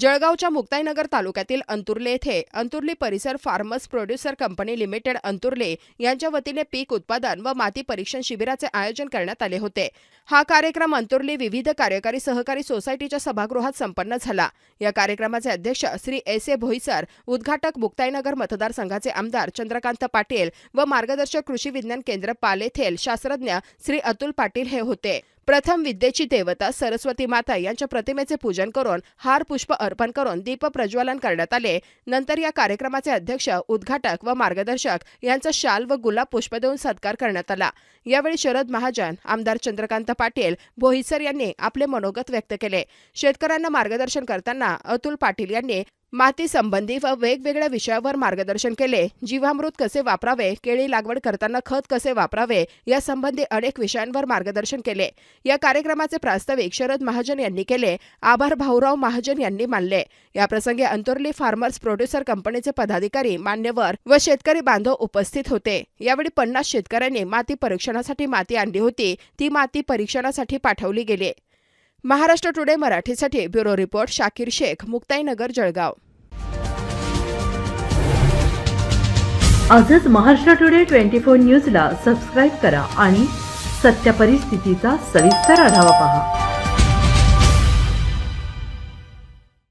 जळगावच्या मुक्ताईनगर तालुक्यातील अंतुर्ले येथे अंतुर्ली परिसर farmers producer company limited Anturle यांच्या वतीने पीक उत्पादन व माती परीक्षण शिबिराचे आयोजन करण्यात आले होते. हा कार्यक्रम अंतुर्ली विविध कार्यकारी सहकारी सोसायटीच्या सभागृहात संपन्न झाला. या कार्यक्रमाचे अध्यक्ष श्री एस ए भोईसर उद्घाटक मुक्ताईनगर मतदारसंघाचे आमदार चंद्रकांत पाटील व मार्गदर्शक कृषी विज्ञान केंद्र पालेथेल शास्त्रज्ञ श्री अतुल पाटील हे होते. प्रथम विद्येची देवता सरस्वती माता यांच्या प्रतिमेचे पूजन करून हार पुष्प अर्पण करून दीप प्रज्वलन करण्यात आले. नंतर या कार्यक्रमाचे अध्यक्ष उद्घाटक व मार्गदर्शक यांचा शाल व गुलाब पुष्प देऊन सत्कार करण्यात आला. यावेळी शरद महाजन आमदार चंद्रकांत पाटील भोईसर यांनी आपले मनोगत व्यक्त केले. शेतकऱ्यांना मार्गदर्शन करताना अतुल पाटील यांनी माती संबंधी व वेगवेगळ्या विषयावर मार्गदर्शन केले. जीवामृत कसे वापरावे? केळी लागवड करताना खत कसे वापरावे? यासंबंधी अनेक विषयांवर मार्गदर्शन केले. या कार्यक्रमाचे प्रास्ताविक शरद महाजन यांनी केले. आभार भाऊराव महाजन यांनी मानले. याप्रसंगी अंतुर्ली फार्मर्स प्रोड्युसर कंपनीचे पदाधिकारी मान्यवर व शेतकरी बांधव उपस्थित होते. यावेळी पन्नास शेतकऱ्यांनी माती परीक्षणासाठी माती आणली होती. ती माती परीक्षणासाठी पाठवली गेली. महाराष्ट्र टुडे मराठीसाठी ब्युरो रिपोर्ट शाकीर शेख मुक्ताईनगर जळगाव. आजच महाराष्ट्र टुडे ट्वेंटी फोर न्यूजला सबस्क्राईब करा आणि सत्य परिस्थितीचा सविस्तर आढावा पहा.